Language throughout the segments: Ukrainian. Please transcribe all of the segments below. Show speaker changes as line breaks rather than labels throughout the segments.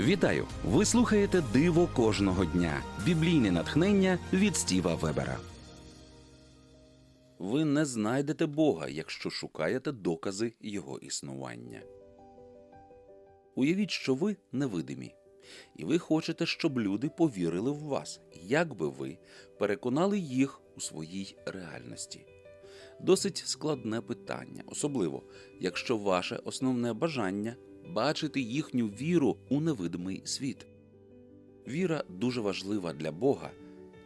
Вітаю! Ви слухаєте Диво кожного дня. Біблійне натхнення від Стіва Вебера. Ви не знайдете Бога, якщо шукаєте докази Його існування. Уявіть, що ви невидимі, і ви хочете, щоб люди повірили в вас, як би ви переконали їх у своїй реальності. Досить складне питання, особливо якщо ваше основне бажання бачити їхню віру у невидимий світ. Віра дуже важлива для Бога,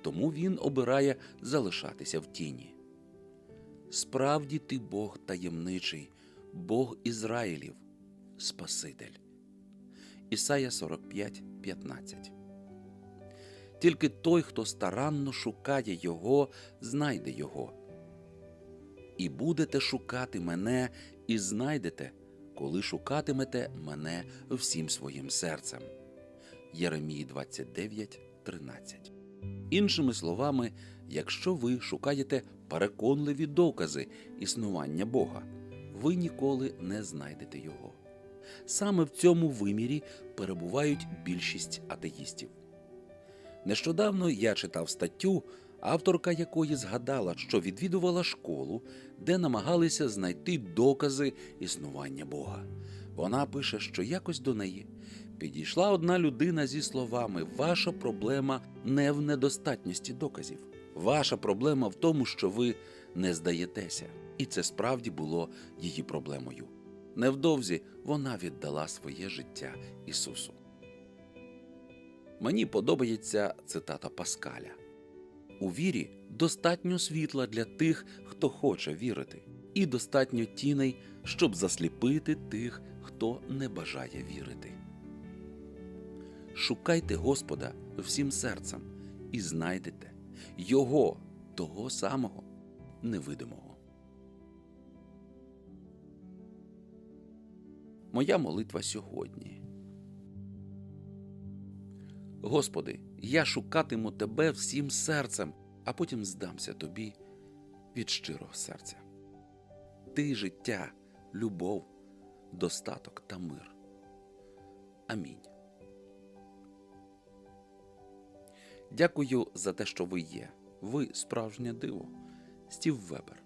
тому він обирає залишатися в тіні. Справді ти Бог таємничий, Бог Ізраїлів, Спаситель. Ісая 45, 15. Тільки той, хто старанно шукає Його, знайде Його. І будете шукати мене, і знайдете, коли шукатимете мене всім своїм серцем. Єремії 29, 13. Іншими словами, якщо ви шукаєте переконливі докази існування Бога, ви ніколи не знайдете його. Саме в цьому вимірі перебувають більшість атеїстів. Нещодавно я читав статтю, авторка якої згадала, що відвідувала школу, де намагалися знайти докази існування Бога. Вона пише, що якось до неї підійшла одна людина зі словами: Ваша проблема не в недостатності доказів. Ваша проблема в тому, що ви не здаєтеся. І це справді було її проблемою. Невдовзі вона віддала своє життя Ісусу. Мені подобається цитата Паскаля: у вірі достатньо світла для тих, хто хоче вірити, і достатньо тіней, щоб засліпити тих, хто не бажає вірити. Шукайте Господа всім серцем і знайдете Його, того самого невидимого. Моя молитва сьогодні. Господи, я шукатиму Тебе всім серцем, а потім здамся Тобі від щирого серця. Ти життя, любов, достаток та мир. Амінь. Дякую за те, що ви є. Ви справжнє диво. Стів Вебер.